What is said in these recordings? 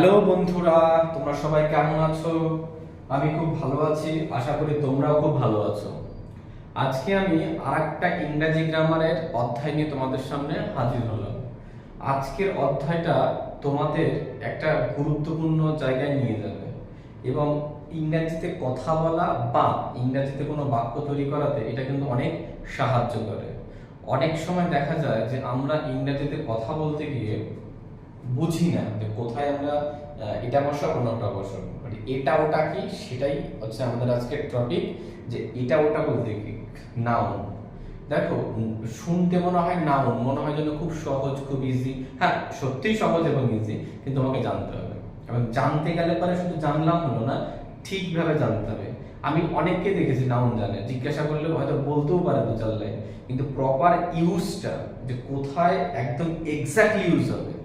Hello বন্ধুরা, তোমরা সবাই কেমন আছো? আমি খুব ভালো আছি, আশা করি তোমরাও খুব ভালো আছো। আজকে আমি আরেকটা ইংরেজি গ্রামারের অধ্যায় নিয়ে তোমাদের সামনে হাজির হলাম। আজকের অধ্যায়টা তোমাদের একটা গুরুত্বপূর্ণ জায়গায় নিয়ে যাবে এবং ইংরেজিতে কথা বলা বা ইংরেজিতে কোনো বাক্য তৈরি করাতে এটা কিন্তু অনেক সাহায্য করে। অনেক সময় দেখা যায় যে আমরা ইংরেজিতে কথা বলতে গিয়ে বুঝি না যে কোথায় আমরা এটা বসাবো না ওটা বসাবো But এটা ওটা কি, সেটাই হচ্ছে আমাদের আজকের টপিক যে এটা ওটা বলতে কি? নাউন দেখো, শুনতে মনে হয় নাউন মনে হয় যেন খুব সহজ, খুব ইজি হ্যাঁ সত্যিই সহজ এবং ইজি কিন্তু তোমাকে জানতে হবে। এবং জানতে গেলে পরে শুধু জানলাম হলো না, ঠিকভাবে জানতে হবে। আমি অনেককে দেখেছি নাউন জানে, জিজ্ঞাসা করলে হয়তো বলতেও পারে দু চার লাইন কিন্তু প্রপার ইউজটা যে কোথায় একদম এক্স্যাক্টলি ইউজ হবে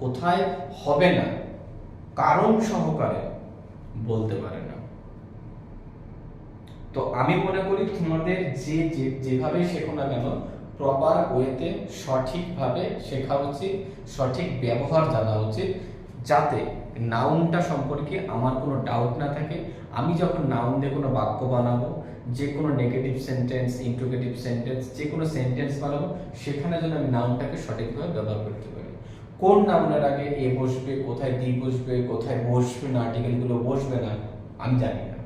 কোথায় হবে না, কারণ সহকারে বলতে পারে না। তো আমি মনে করি তোমাদের যে যেভাবে শেখো না কেন প্রপার ওয়েতে সঠিকভাবে শেখা উচিত, সঠিক ব্যবহার জানা উচিত, যাতে নাউনটা সম্পর্কে আমার কোনো ডাউট না থাকে। আমি যখন নাউন দিয়ে কোনো বাক্য বানাবো, যে কোনো নেগেটিভ সেন্টেন্স ইন্ট্রোগেটিভ সেন্টেন্স যে কোনো সেন্টেন্স বানাবো, সেখানে যেন আমি নাউনটাকে সঠিকভাবে ব্যবহার করতে পারি। কোন নাউনের আগে এ বসবে, কোথায় দি বসবে, কোথায় বসবে না আর্টিকেলগুলো বসবে না, আমি জানি না।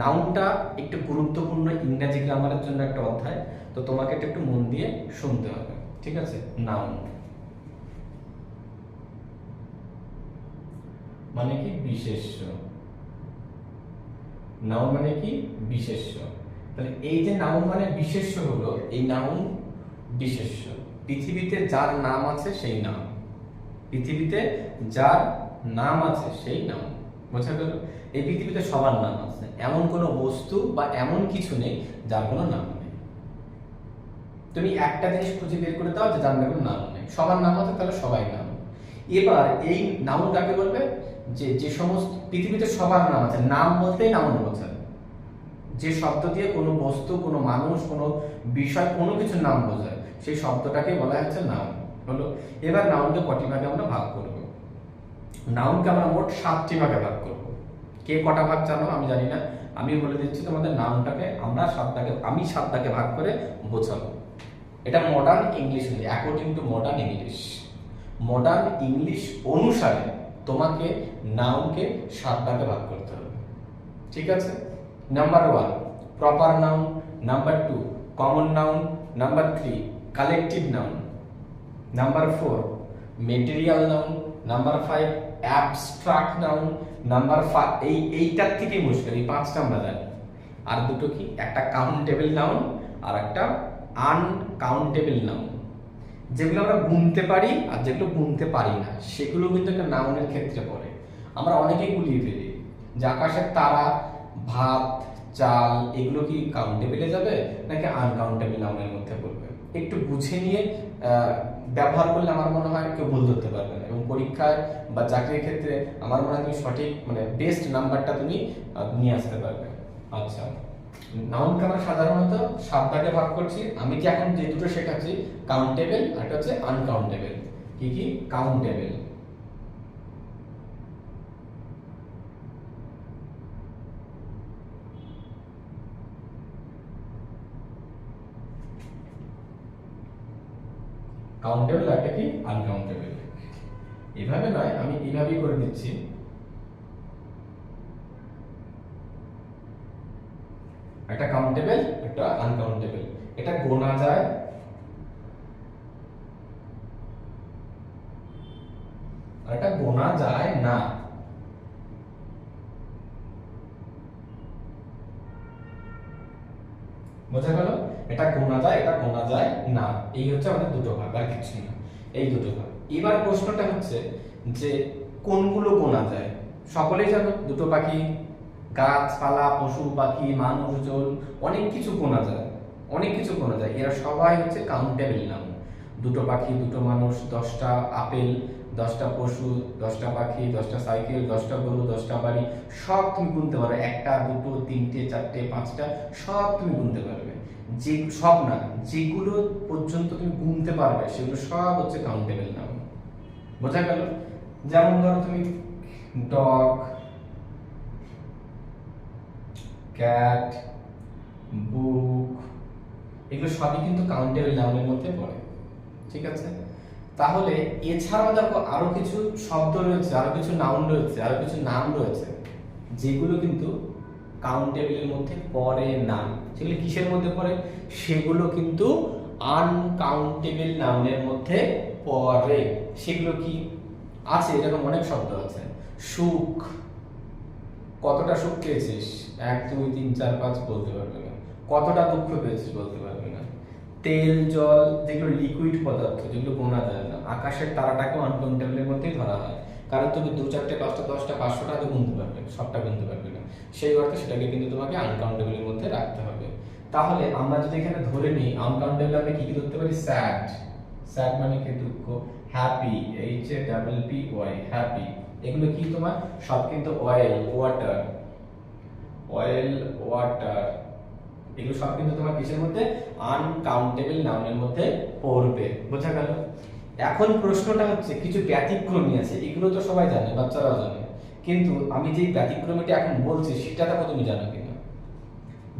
নাউনটা একটু গুরুত্বপূর্ণ ইংরেজি গ্রামারের জন্য একটা অধ্যায়, তো তোমাকে এটা একটু মন দিয়ে শুনতে হবে, ঠিক আছে? নাউন মানে কি বিশেষ্য? নাউন মানে কি বিশেষ্য? তাহলে এই যে নাউন মানে বিশেষ্য হলো, এই নাউন বিশেষ্য। পৃথিবীতে যার নাম আছে সেই নাম। পৃথিবীতে যার নাম আছে সেই নাম। বোঝা গেল? এই পৃথিবীতে সবার নাম আছে। এমন কোনো বস্তু বা এমন কিছু নেই যার কোনো নাম নেই। তুমি একটা জিনিস খুঁজে বের করে দাও যে যার কোনো নাম নেই। সবার নাম আছে, তাহলে সবাই নাম। এবার এই নাউন বলবে? যে যে সমস্ত, পৃথিবীতে সবার নাম আছে। নাম বলতেই নাউন বোঝায়। যে শব্দ দিয়ে কোনো বস্তু, কোনো মানুষ, কোনো বিষয়, কোনো কিছুর নাম বোঝায়। সেই শব্দটাকে বলা হচ্ছে নাউন হলো, এবার নাউনকে কটি ভাগে আমরা ভাগ করব? নাউনকে আমরা মোট সাতটি ভাগে ভাগ করব। কে কটা ভাগ জানো আমি জানি না। আমি বলে দিচ্ছি তোমাদের নাউনটাকে আমরা সাতটাকে, আমি সাতটাকে ভাগ করে বোঝাবো এটা modern English according to modern English modern English অনুসারে তোমাকে নাউনকে সাতটাকে ভাগ করতে হবে। ঠিক আছে? Number one proper noun number two common noun number three collective noun number four material noun number five abstract noun number এই, এইটার থেকেই মুশকিল, এই পাঁচটা আমরা জানি। আর দুটো কি? একটা কাউন্টেবল নাউন আর একটা আনকাউন্টেবল নাউন যেগুলো আমরা গুনতে পারি আর যেগুলো গুনতে পারি না, সেগুলো কিন্তু একটা নাউনের ক্ষেত্রে পড়ে। আমরা অনেকেই গুলিয়ে ফেলি। যে আকাশের তারা, ভাত, চাল, এগুলো কি কাউন্টেবলে যাবে? নাকি আনকাউন্টেবল নাউনের মধ্যে পড়বে? একটু বুঝে নিয়ে ব্যবহার করলে আমার মনে হয় কেউ ভুল ধরতে পারবে না। এবং পরীক্ষায় বা চাকরির ক্ষেত্রে আমার মনে হয় তুমি সঠিক মানে বেস্ট নাম্বারটা তুমি নিয়ে আসতে পারবে। আচ্ছা। নাউনকে আমরা সাধারণত সাত ভাগে ভাগ করছি। আমি কি এখন যে দুটো শেখাচ্ছি কাউন্টেবল আর হচ্ছে আনকাউন্টেবল কি কি? কাউন্টেবল কাউন্টেবল একটা কি? আনকাউন্টেবল এভাবে নয়, আমি এভাবেই করে দিচ্ছি। একটা কাউন্টেবল একটা আনকাউন্টেবল এটা গোনা যায়। আর এটা গোনা যায় না। বোঝা গেল? এটা গোনা যায়, এটা গোনা যায় না। এই হচ্ছে আমাদের দুটো ভাগ, আর কিছু না। এই দুটো ভাগ। এবার প্রশ্নটা হচ্ছে যে কোনগুলো গোনা যায়? সকলেই জানো, দুটো পাখি, গাছপালা, পশু, পাখি, মানুষজন, অনেক কিছু গোনা যায়। অনেক কিছু গোনা যায়। এরা সবাই হচ্ছে কাউন্টেবল নাম। দুটো পাখি, দুটো মানুষ, দশটা আপেল, দশটা পশু, দশটা পাখি, দশটা সাইকেল, দশটা গরু, দশটা বাড়ি, সব তুমি গুনতে পারো। একটা, দুটো, তিনটে, চারটে, পাঁচটা, সব তুমি গুনতে পারবে। যে সব না, যেগুলো পর্যন্ত তুমি গুনতে পারবে, সেগুলো সব হচ্ছে কাউন্টেবল নাম বোঝা গেল? যেমন ধরো তুমি ডগ ক্যাট বুক এগুলো সবই কিন্তু কাউন্টেবল নাউনের মধ্যে পড়ে, ঠিক আছে? তাহলে এছাড়াও দেখো আরও কিছু শব্দ রয়েছে, আরও কিছু নাউন রয়েছে, আরও কিছু নাম রয়েছে, যেগুলো কিন্তু কাউন্টেবলের মধ্যে পড়ে না। সেগুলো কিসের মধ্যে পড়ে? সেগুলো কিন্তু আনকাউন্টেবল নাউনের মধ্যে পড়ে। সেগুলো কি? আছে, এরকম অনেক শব্দ আছে। সুখ। কতটা সুখ পেয়েছিস? এক, দুই, তিন, চার, পাঁচ বলতে পারবে না। কতটা দুঃখ পেয়েছিস বলতে পারবে না। তেল, জল, যেগুলো লিকুইড পদার্থ, যেগুলো গোনা যায় না। আকাশের তারাটাকেও আনকাউন্টেবলের মধ্যেই ধরা হয়। কারণ তুমি দু চারটে, পাঁচটা, দশটা, পাঁচশোটা তো গুনতে পারবে, সবটা গুনতে পারবে সেই অর্থে সেটাকে কিন্তু তোমাকে আনকাউন্টেবলের মধ্যে রাখতে হবে। তাহলে আমরা যদি এখানে ধরে নিই আনকাউন্টেবল আমরা কি কি ধরতে পারি? স্যাড স্যাড মানে কি? দুঃখ। Happy H A double P Y happy এগুলো কি তোমার? সব কিন্তু অয়েল ওয়াটার অয়েল ওয়াটার এগুলো সব কিন্তু তোমার কিসের মধ্যে? আনকাউন্টেবল নাউনের মধ্যে পড়বে। বোঝা গেল? এখন প্রশ্নটা হচ্ছে, কিছু ব্যতিক্রমী আছে। এগুলো তো সবাই জানে, বাচ্চারাও জানে। কিন্তু আমি যেই ব্যতিক্রমীটা এখন বলছি, সেটা দেখো তুমি জানো কিনা।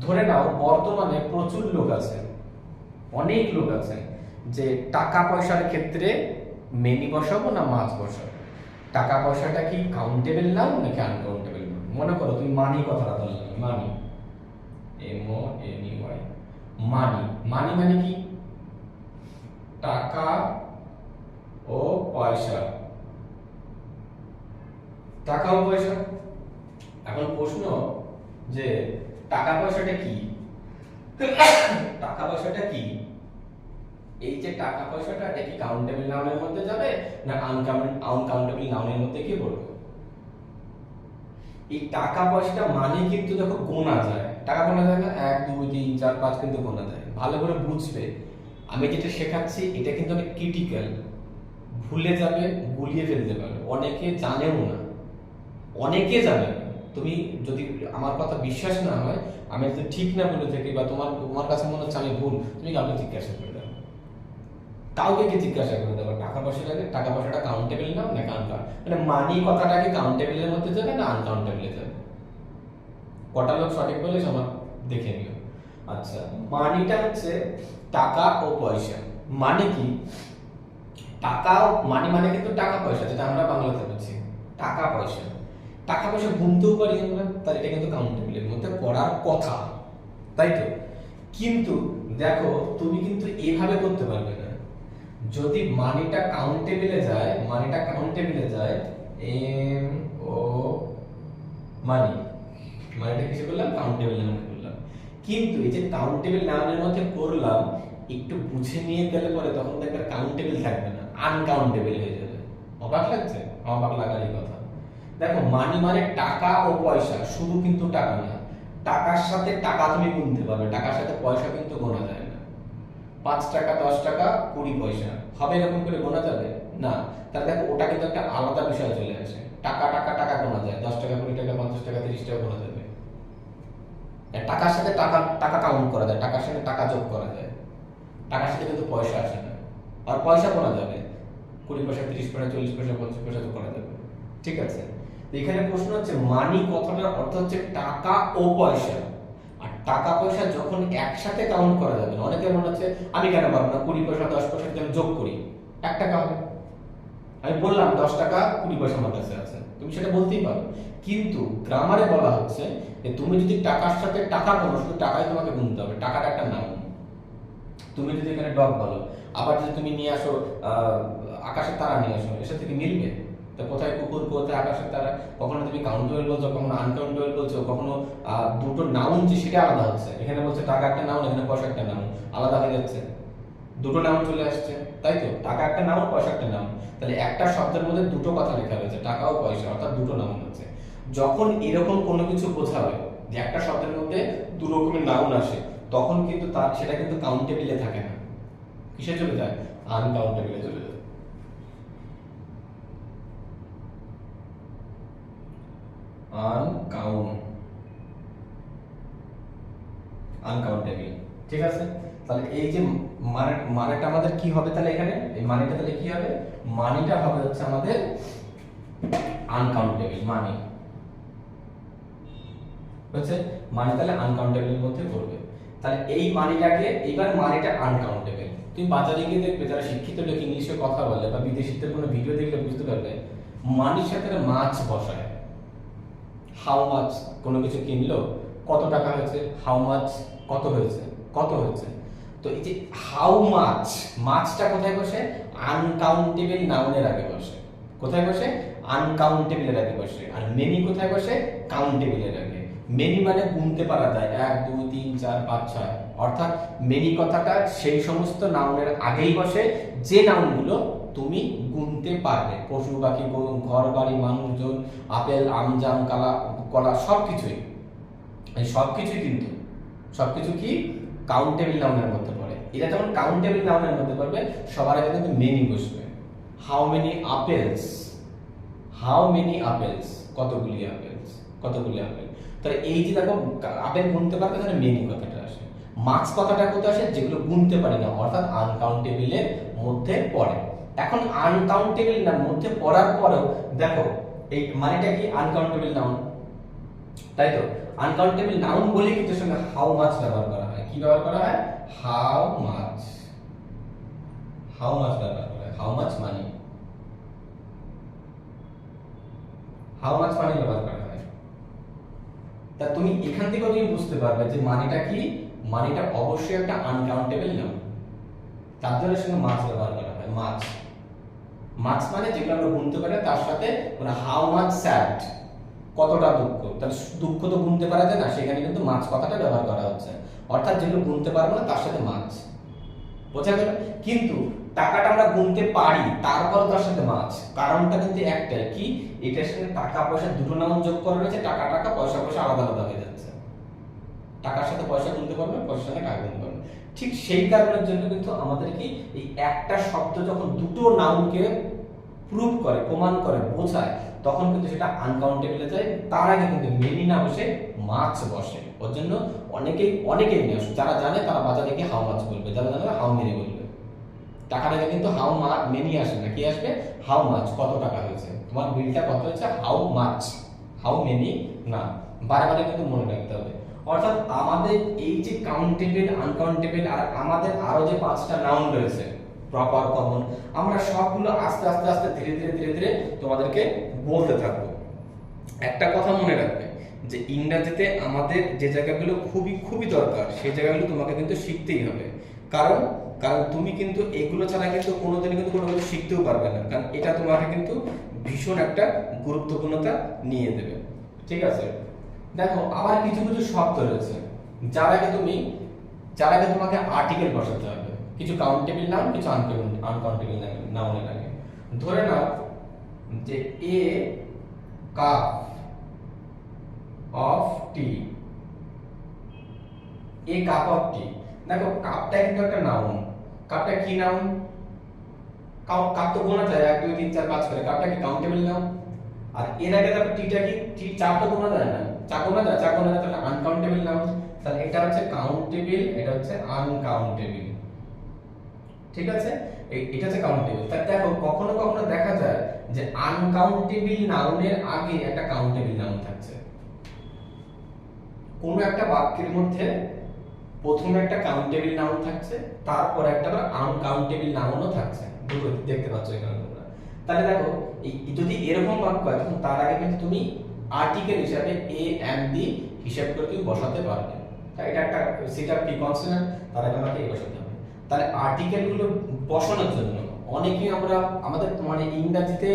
ধরে নাও, বর্তমানে প্রচুর লোক আছে, অনেক লোক আছে, যে টাকা পয়সার ক্ষেত্রে মেনি বসাবো না মাছ বসাবো? টাকা পয়সাটা কি কাউন্টেবল নাও নাকি আনকাউন্টেবল নাও মনে করো তুমি মানি কথাটা বললাম money M O N Y money money মানে কি? টাকা ও পয়সা। টাকা ও পয়সা। এখন প্রশ্ন যে টাকা পয়সাটা কি? টাকা পয়সাটা কি? এই যে টাকা পয়সাটা, এটা কি কাউন্টেবল নাউনের মধ্যে যাবে না আনকাউন্টেবল নাউনের মধ্যে কি পড়বে? এই টাকা পয়সাটা মানে কিন্তু দেখো গোনা যায়। টাকা গোনা যায় না? এক, দুই, তিন, চার, পাঁচ কিন্তু গোনা যায়। ভালো করে বুঝবে। আমি যেটা শেখাচ্ছি, এটা কিন্তু অনেক ক্রিটিক্যাল ভুলে যাবে, গুলিয়ে ফেলতে পারে অনেকে জানেও না। অনেকে জানে, তুমি যদি আমার কথা বিশ্বাস না হয়, আমি যদি ঠিক না বলে থাকি বা তোমার তোমার কাছে মনে হচ্ছে আমি ভুল, তুমি কাউকে জিজ্ঞাসা করে দাও। কাউকে কি জিজ্ঞাসা করে দেবো টাকা পয়সাটাকে টাকা পয়সাটা কাউন্টেবল না না কাউন্টার মানে মানি কথাটা কি কাউন্টেবলের মধ্যে যাবে না আনকাউন্টেবলে যাবে? কটা লোক সঠিক বলে আমার দেখে নিও। আচ্ছা মানিটা হচ্ছে টাকা ও পয়সা। মানে কি? টাকা মানি মানে কিন্তু টাকা পয়সা, যেটা আমরা বাংলাতে বলছি। টাকা পয়সা। টাকা পয়সা গুনতেও পারি আমরা তাহলে এটা কিন্তু কাউন্টেবলের মধ্যে পড়ার কথা, তাই তো? কিন্তু দেখো, তুমি কিন্তু এভাবে করতে পারবে না। যদি মানিটা কাউন্টেবলে যায় মানিটা কাউন্টেবিলে যায় এম ও মানি মানিটা কিছু করলাম? কাউন্টেবল নামে করলাম। কিন্তু এই যে কাউন্টেবল নামের মধ্যে করলাম, একটু বুঝে নিয়ে গেলে পরে তখন দেখবে কাউন্টেবল থাকবে না আনকাউন্টেবল হয়ে যাবে। অবাক লাগছে? অবাক লাগারই কথা। দেখো মানি মানে টাকা ও পয়সা, শুধু কিন্তু টাকা না। টাকার সাথে টাকা তুমি গুনতে পারবে, টাকার সাথে পয়সা কিন্তু গোনা যায় না। পাঁচ টাকা, দশ টাকা, কুড়ি পয়সা, হবে এরকম করে গোনা যাবে? না। তাহলে দেখো, ওটা কিন্তু একটা আলাদা বিষয় চলে আসে। টাকা টাকা টাকা গোনা যায়। দশ টাকা, কুড়ি টাকা, পঞ্চাশ টাকা, তিরিশ টাকা গোনা যাবে। টাকার সাথে টাকা টাকা কাউন্ট করা যায়, টাকার সাথে টাকা যোগ করা যায়। টাকার সাথে কিন্তু পয়সা আসে না। আর পয়সা গোনা যাবে। কুড়ি পয়সা, তিরিশ পয়সা, চল্লিশ পয়সা, পঞ্চাশ পয়সা যোগ করা যাবে। ঠিক আছে? তো এখানে প্রশ্ন হচ্ছে মানি কথাটার অর্থ হচ্ছে টাকা ও পয়সা। আর টাকা পয়সা যখন একসাথে কাউন্ট করা যাবে না অনেকের মনে হচ্ছে, আমি কেন পারব না? কুড়ি পয়সা, দশ পয়সা আমি যোগ করি এক টাকা হবে আমি বললাম, দশ টাকা, কুড়ি পয়সা আমার কাছে আছে। তুমি সেটা বলতেই পারো। কিন্তু গ্রামারে বলা হচ্ছে যে, তুমি যদি টাকার সাথে টাকা বলো শুধু টাকাই তোমাকে গুনতে হবে, টাকাটা একটা নাম তুমি যদি এখানে ডগ বলো, আবার যদি তুমি নিয়ে আসো আকাশের তারা নিয়ে আসো এর সাথে কি মিলবে? তো কোথায় কুকুর, কোথায় আকাশের তারা? কখনো তুমি কাউন্টেবল বলছো, কখনো আনকাউন্টেবল বলছো, কখনো দুটো নাউন যে সেটা আলাদা হচ্ছে। এখানে বলছে টাকা একটা নাউন এখানে পয়সা একটা নাউন আলাদা হয়ে যাচ্ছে। দুটো নাউন চলে আসছে, তাই তো? টাকা একটা নাউন পয়সা একটা নাউন তাহলে একটা শব্দের মধ্যে দুটো কথা লেখা রয়েছে, টাকা ও পয়সা, অর্থাৎ দুটো নাউন হচ্ছে যখন এরকম কোনো কিছু বোঝাবে যে একটা শব্দের মধ্যে দু রকমের নাউন আসে, তখন কিন্তু তার, সেটা কিন্তু কাউন্টেবিলে থাকে না। কিসে চলে যায়? আনকাউন্টেবলে চলে যায়। আনকাউন্ট আনকাউন্টেবল ঠিক আছে? তাহলে এই যে মানে মানেটা আমাদের কি হবে তাহলে এখানে? এই তাহলে কি হবে? মানিটা হবে হচ্ছে আমাদের আনকাউন্টেবল মানি। মানি তাহলে মধ্যে পড়বে। তাহলে এই মানিটাকে এইবার মানিটা আনকাউন্টেবল তুমি বাজারে গিয়ে দেখবে, যারা শিক্ষিত লোক ইংলিশে কথা বলে বা বিদেশিদের কোনো ভিডিও দেখলে বুঝতে পারবে, মানির সাথে মাছ বসায়। হাউ মাছ কোনো কিছু কিনলো, কত টাকা হয়েছে হাউ মাছ কত হয়েছে কত হয়েছে। তো এই যে হাউ মাছ মাছটা কোথায় বসে? আনকাউন্টেবল নাউনের আগে বসে। কোথায় বসে? আনকাউন্টেবলের আগে বসে। আর মেনি কোথায় বসে? কাউন্টেবলের আগে। মেনি মানে গুনতে পারা যায়। এক, দুই, তিন, চার, পাঁচ, ছয়। অর্থাৎ মেনি কথাটা সেই সমস্ত নাউনের আগেই বসে। যে নাউনগুলো তুমি গুনতে পারবে। পশু পাখি গরু, ঘর বাড়ি মানুষজন আপেল আম জাম কালা কলা সব কিছুই এই সব কিছুই কিন্তু সব কিছু কি কাউন্টেবল নাউনের মধ্যে পড়ে। এটা যখন কাউন্টেবল নাউনের মধ্যে পড়বে সবার আগে কিন্তু মেনি বসবে। How many apples how many apples কতগুলি আপেলস কতগুলি আপেল? তাহলে এই যে দেখো আপেল গুনতে পারবে তাহলে মেনি কথাটা আসে। মার্কস কথাটা কোথায় আসে? যেগুলো গুনতে পারি না অর্থাৎ আনকাউন্টেবিলের মধ্যে পড়ে। এখন আনকাউন্টেবল না মধ্যে পড়ার পরেও, দেখো, এই মানেটা কি আনকাউন্টেবল নাউন তাই তো? আনকাউন্টেবল নাউন বলে কিন্তু সঙ্গে হাউ মাছ ব্যবহার করা হয়। কি ব্যবহার করা হয়? হাউ মাছ হাউ মাছ ব্যবহার করা হয়। How much money how much মানি ব্যবহার করা হয়। তা তুমি এখান থেকেও তুমি বুঝতে পারবে যে মানিটা কি? মানিটা অবশ্যই একটা আনকাউন্টেবল নাউন তার জন্য সঙ্গে মাছ ব্যবহার করা হয়। মাছ মাছ মানে যেগুলো আমরা গুনতে পারি, তার সাথে মানে হাউ মাছ স্যাড কতটা দুঃখ। তাহলে দুঃখ তো গুনতে পারা যায় না, সেখানে কিন্তু মাছ কথাটা ব্যবহার করা হচ্ছে। অর্থাৎ যেগুলো গুনতে পারব না, তার সাথে মাছ বোঝা গেল? কিন্তু টাকাটা আমরা গুনতে পারি, তারপর তার সাথে মাছ কারণটা কিন্তু একটাই, কি? এটার সাথে টাকা, পয়সা দুটো নাম যোগ করা রয়েছে, টাকা টাকা, পয়সা পয়সা আলাদা আলাদা হয়ে যাচ্ছে। টাকার সাথে পয়সা গুনতে পারবে, পয়সার সাথে টাকা গুনতে পারবে। ঠিক সেই কারণের জন্য কিন্তু আমাদের কি এই একটা শব্দ যখন দুটো নাউনকে প্রুভ করে, প্রমাণ করে, বোঝায়, তখন কিন্তু সেটা আনকাউন্টেবলে যায়। তার আগে কিন্তু মেনি না বসে মাছ বসে। ওর জন্য অনেকেই অনেকেই নিয়ে আসে। যারা জানে তারা বাজারে গিয়ে হাও মাছ বলবে। যারা জানে হাউ মেনি বলবে। টাকাটাকে কিন্তু হাউ মা মেনি আসে না। কি আসবে? হাউ মাছ কত টাকা হয়েছে? তোমার বিলটা কত হয়েছে? হাউ মাছ হাউ মেনি না। বারে বারে কিন্তু মনে রাখতে হবে। অর্থাৎ আমাদের এই যে কাউন্টেবল আনকাউন্টেবল আর আমাদের আরও যে পাঁচটা নাউন রয়েছে প্রপার কমন আমরা সবগুলো আস্তে আস্তে আস্তে, ধীরে ধীরে ধীরে ধীরে তোমাদেরকে বলতে থাকব। একটা কথা মনে রাখবে যে ইংরাজিতে আমাদের যে জায়গাগুলো খুবই খুবই দরকার, সেই জায়গাগুলো তোমাকে কিন্তু শিখতেই হবে। কারণ কারণ তুমি কিন্তু এগুলো ছাড়া কিন্তু কোনোদিনই কিন্তু কোনো কিছু শিখতেও পারবে না, কারণ এটা তোমাকে কিন্তু ভীষণ একটা গুরুত্বপূর্ণতা নিয়ে দেবে। ঠিক আছে? দেখো, আবার কিছু কিছু শব্দ রয়েছে। যার আগে তুমি যার আগে তোমাকে আর্টিকেল বসাতে হবে। কিছু কাউন্টেবল নাম কিছু আনকাউন্টেবল নাউনের আগে। ধরে নাও যে a cup of tea a cup of tea দেখো কাপটা কিন্তু একটা নাউন কাপটা কি নাউন কাপ তো গোনা যায়, এক, দুই, তিন, চার, পাঁচ করে। কাপটা কি কাউন্টেবল নাউন আর এর আগে দেখো টিটা কি? টি চা তো গোনা যায় না। চা গোনা যায় চা গোনা যায় তাহলে আনকাউন্টেবল নাউন তাহলে এটা হচ্ছে কাউন্টেবল এটা হচ্ছে আনকাউন্টেবল ঠিক আছে? এটা হচ্ছে কাউন্টেবল তা দেখো, কখনো কখনো দেখা যায় যে আনকাউন্টেবল নাউনের আগে একটা কাউন্টেবল নাউন থাকছে। কোনো একটা বাক্যের মধ্যে প্রথমে একটা কাউন্টেবল নাউন থাকছে, তারপর একটা আনকাউন্টেবল নাউনও থাকছে। দেখতে পাচ্ছ এখানে তোমরা। তাহলে দেখো যদি এরকম বাক্য হয়, তখন তার আগে কিন্তু তুমি আর্টিকেল হিসাবে এ এম দি হিসাব করে তুমি বসাতে পারবে। তাই এটা একটা সেটা প্রি কনসোনেন্ট তার আগে আমাকে বসাতে হবে। তাহলে আর্টিকেলগুলো বসানোর জন্য অনেকেই আমরা, আমাদের মানে ইংরাজিতে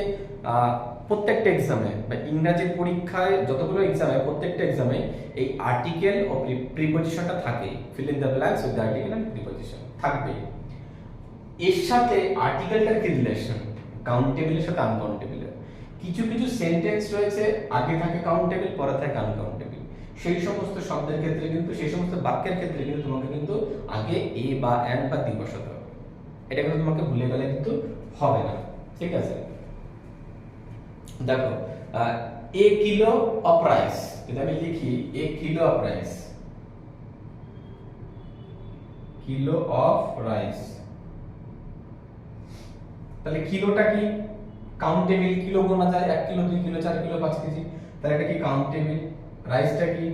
প্রত্যেকটা এক্সামে বা ইংরাজির পরীক্ষায় যতগুলো এক্সাম প্রত্যেকটা এক্সামে এই আর্টিকেল ও প্রিপজিশনটা থাকে। Fill in the blanks with article and preposition থাকবে। এর সাথে আর্টিকেলটার কি রিলেশন কাউন্টেবলের সাথে আনকাউন্টেবলের কিছু কিছু সেন্টেন্স রয়েছে, আগে থাকে কাউন্টেবল পরে থাকে আনকাউন্টেবল সেই সমস্ত শব্দের ক্ষেত্রে কিন্তু, সেই সমস্ত বাক্যের ক্ষেত্রে কিন্তু তোমাকে কিন্তু আগে এ বা এন বা দি বসাতে হবে। এটা কিন্তু তোমাকে ভুলে গেলে কিন্তু হবে না, ঠিক আছে? দেখো এ কিলো অফ রাইস, যদি আমি লিখি, a kilo of rice. Kilo of rice. তাহলে কিলোটা কি? কাউন্টেবল কিলো গোনা যায় এক কিলো দুই কিলো চার কিলো পাঁচ কেজি। তাহলে এটা কি কাউন্টেবল রাইসটা কি?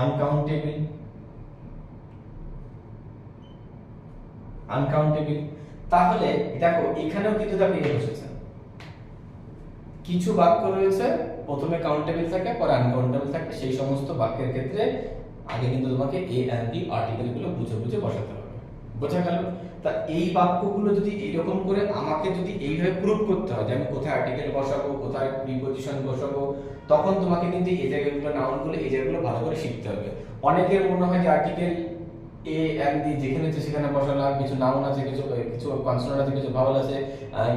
আনকাউন্টেবল আনকাউন্টেবল তাহলে দেখো, এখানেও কিন্তু দেখো এ বসেছে। কিছু বাক্য রয়েছে, প্রথমে কাউন্টেবল থাকে, পরে আনকাউন্টেবল থাকে, সেই সমস্ত বাক্যের ক্ষেত্রে আগে কিন্তু তোমাকে এ এন্ড ডি আর্টিকেলগুলো বুঝে বুঝে বসাতে হবে। বোঝা গেল? তা এই বাক্যগুলো যদি এইরকম করে আমাকে যদি এইভাবে প্রুভ করতে হয় যে আমি কোথায় আর্টিকেল বসাবো, কোথায় প্রিপজিশন বসাবো, তখন তোমাকে কিন্তু এই জায়গাগুলো নাউনগুলো এই জায়গাগুলো ভালো করে শিখতে হবে। অনেকের মনে হয় যে আর্টিকেল এ এন্ড ডি যেখানে আছে সেখানে বসালাম, কিছু নাউন আছে, কিছু কিছু কনসোনেন্ট আছে, কিছু ভাওয়াল আছে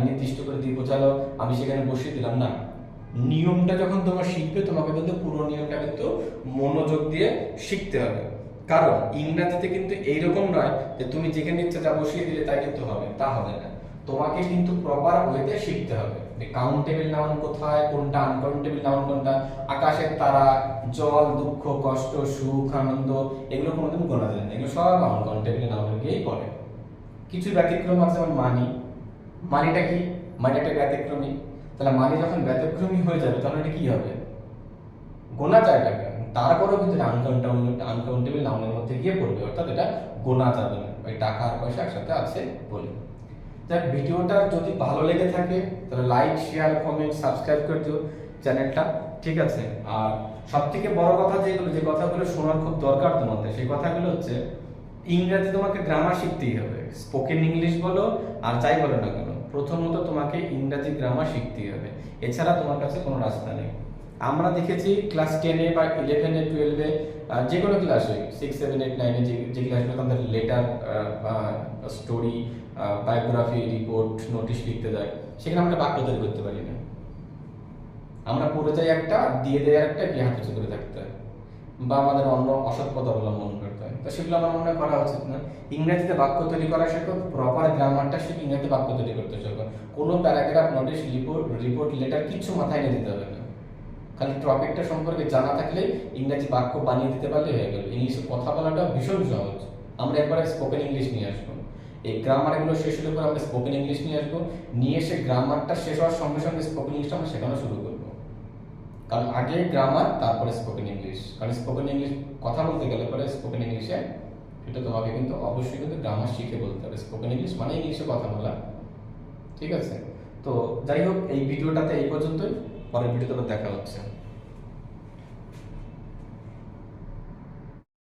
নির্দিষ্ট করে দিয়ে বোঝালো আমি সেখানে বসিয়ে দিলাম। না, নিয়মটা যখন তোমরা শিখবে, তোমাকে কিন্তু পুরো নিয়মটা কিন্তু মনোযোগ দিয়ে শিখতে হবে। কারণ ইংরাজিতে কিন্তু এইরকম নয় যে তুমি যেখানে ইচ্ছা যা বসিয়ে দিলে তাই কিন্তু হবে, তা হবে না। তোমাকে কিন্তু প্রপার ওয়েতে শিখতে হবে কাউন্টেবল নাউন কোথায়, কোনটা আনকাউন্টেবল নাউন কোনটা আকাশের তারা, জল, দুঃখ, কষ্ট, সুখ, আনন্দ, এগুলো কোনোদিন গোনা যায় না। এগুলো সব আনকাউন্টেবল নাউনের গিয়েই পড়ে। কিছু ব্যতিক্রম আছে যেমন মানি। মানিটা কি? মানি একটা ব্যতিক্রমী। তাহলে মানি যখন ব্যতিক্রমী হয়ে যাবে তখন এটা কি হবে? গোনা যায় টাকা তারপরেও কিন্তু এটা আনকাউন্টেবল আনকাউন্টেবল নাউনের মধ্যে গিয়ে পড়বে, অর্থাৎ এটা গোনা যাবে না। ওই টাকা আর পয়সা একসাথে আছে বলে। যাক, ভিডিওটা যদি ভালো লেগে থাকে, তাহলে লাইক শেয়ার কমেন্ট সাবস্ক্রাইব করে দিও চ্যানেলটা, ঠিক আছে? আর সব থেকে বড় কথা যেগুলো, যে কথাগুলো শোনার খুব দরকার তোমাদের সেই কথাগুলো হচ্ছে, ইংরেজি তোমাকে গ্রামার শিখতেই হবে। স্পোকেন ইংলিশ বলো, আর যাই বলো না কেন, প্রথমত তোমাকে ইংরাজি গ্রামার শিখতেই হবে। এছাড়া তোমার কাছে কোনো রাস্তা নেই। আমরা দেখেছি ক্লাস টেনে বা ইলেভেনে টুয়েলভে যে কোনো ক্লাসে সিক্স সেভেন এইট নাইনে যে যে ক্লাসগুলো আমাদের লেটার বা স্টোরি বায়োগ্রাফি রিপোর্ট নোটিশ লিখতে দেয় সেখানে আমরা বাক্য তৈরি করতে পারি না। আমরা পড়ে যাই একটা, দিয়ে দেয় একটা গিয়ে হাতে করে থাকতে হয়। বা আমাদের অন্য অসৎ পথ অবলম্বন করতে হয়। তো সেগুলো আমার মনে করা উচিত না। ইংরেজিতে বাক্য তৈরি করা শেখো প্রপার গ্রামারটা শিখে ইংরেজিতে বাক্য তৈরি করতে শেখো। কোনো paragraph notice report report letter কিছু মাথায় নিয়ে দিতে হবে খালি টপিকটা সম্পর্কে জানা থাকলে ইংরেজি বাক্য বানিয়ে দিতে পারলে হয়ে গেল। ইংলিশে কথা বলাটা ভীষণ সহজ। আমরা একবারে স্পোকেন ইংলিশ নিয়ে আসব। এই গ্রামারগুলো শেষ হলে পরে আমরা স্পোকেন ইংলিশ নিয়ে আসব। নিয়ে এসে গ্রামারটা শেষ হওয়ার সঙ্গে সঙ্গে স্পোকেন ইংলিশটা আমরা শেখানো শুরু করব। কারণ আগে গ্রামার তারপরে স্পোকেন ইংলিশ কারণ স্পোকেন ইংলিশ কথা বলতে গেলে পরে স্পোকেন ইংলিশে এটা তোমাকে কিন্তু অবশ্যই কিন্তু গ্রামার শিখে বলতে হবে। স্পোকেন ইংলিশ মানে ইংলিশে কথা বলা। ঠিক আছে? তো যাই হোক, এই ভিডিওটাতে এই পর্যন্তই। পরের ভিডিওতে দেখা হচ্ছে।